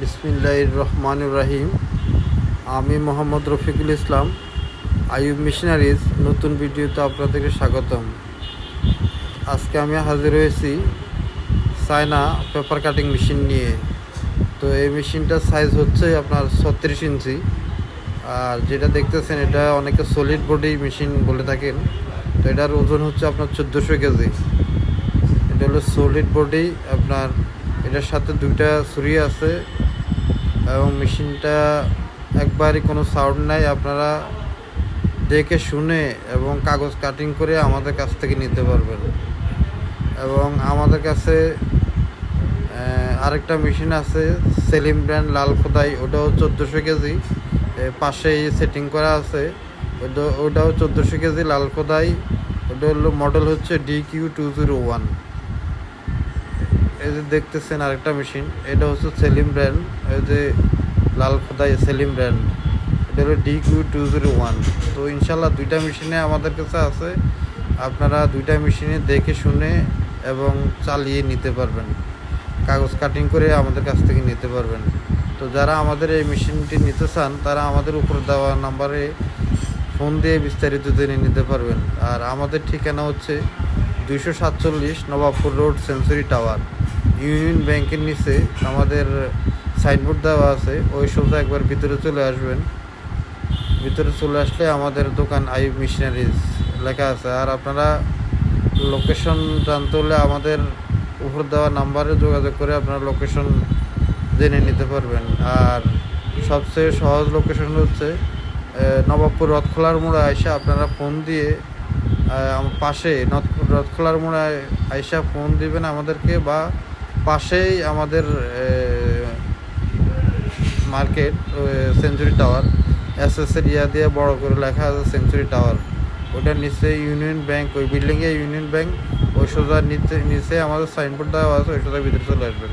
বিসমিল্লাহ রহমান রাহিম আমি মোহাম্মদ রফিকুল ইসলাম, আইয়ুব মিশনারিজ, নতুন ভিডিওতে আপনাদেরকে স্বাগতম। আজকে আমি হাজির হয়েছি চায়না পেপার কাটিং মেশিন নিয়ে। তো এই মেশিনটার সাইজ হচ্ছে আপনার ছত্রিশ ইঞ্চি। আর যেটা দেখতেছেন, এটা অনেকে সলিড বডি মেশিন বলে থাকেন। তো এটার ওজন হচ্ছে আপনার চোদ্দোশো কেজি। এটা হলো সলিড বডি আপনার এটার সাথে দুইটা ছুরি আছে এবং মেশিনটা একবারই কোনো সাউন্ড নাই। আপনারা দেখে শুনে এবং কাগজ কাটিং করে আমাদের কাছ থেকে নিতে পারবেন। এবং আমাদের কাছে আরেকটা মেশিন আছে, সেলিম ব্র্যান্ড লাল খোদাই। ওটাও চোদ্দোশো কেজি। পাশেই সেটিং করা আছে। ওটা ওটাও চোদ্দোশো কেজি লাল খোদাই। ওটা হলো মডেল হচ্ছে D Q two zero one এই যে দেখতেছেন আরেকটা মেশিন এটা হচ্ছে সেলিম ব্র্যান্ড এই যে লাল খোদাই সেলিম ব্র্যান্ড এটা হলো D Q two zero one তো ইনশাল্লাহ দুইটা মেশিনে আমাদের কাছে আছে, আপনারা দুইটা মেশিনে দেখে শুনে এবং চালিয়ে নিতে পারবেন। কাগজ কাটিং করে আমাদের কাছ থেকে নিতে পারবেন। তো যারা আমাদের এই মেশিনটি নিতে চান, তারা আমাদের উপর দেওয়া নাম্বারে ফোন দিয়ে বিস্তারিত জেনে নিতে পারবেন। আর আমাদের ঠিকানা হচ্ছে দুইশো সাতচল্লিশ Nawabpur road century tower union ব্যাংকের নিচে আমাদের সাইনবোর্ড দেওয়া আছে, ওই সোজা একবার ভিতরে চলে আসবেন। ভিতরে চলে আসলে আমাদের দোকান আইব মিশনারিজ লেখা আছে। আর আপনারা লোকেশন জানতে হলে আমাদের উপর দেওয়া নাম্বারে যোগাযোগ করে আপনারা লোকেশন জেনে নিতে পারবেন। আর সবচেয়ে সহজ লোকেশন হচ্ছে নবাবপুর রথখোলার মোড়ে আইসা আপনারা ফোন দিয়ে আমার পাশে রথখোলার মোড়ে আইসা ফোন দিবেন আমাদেরকে বা পাশেই আমাদের market century tower. S S দিয়ে বড় করে লেখা আছে সেঞ্চুরি টাওয়ার। ওটার নিচে ইউনিয়ন ব্যাংক, ওই বিল্ডিংয়ে ইউনিয়ন ব্যাংক, ওই সোজা নিচে নিচে আমাদের সাইনবোর্ড দেওয়া আছে, ওই সোজা ভিতরে চলে আসবেন।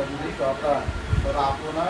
लगी तो हुई और आपको ना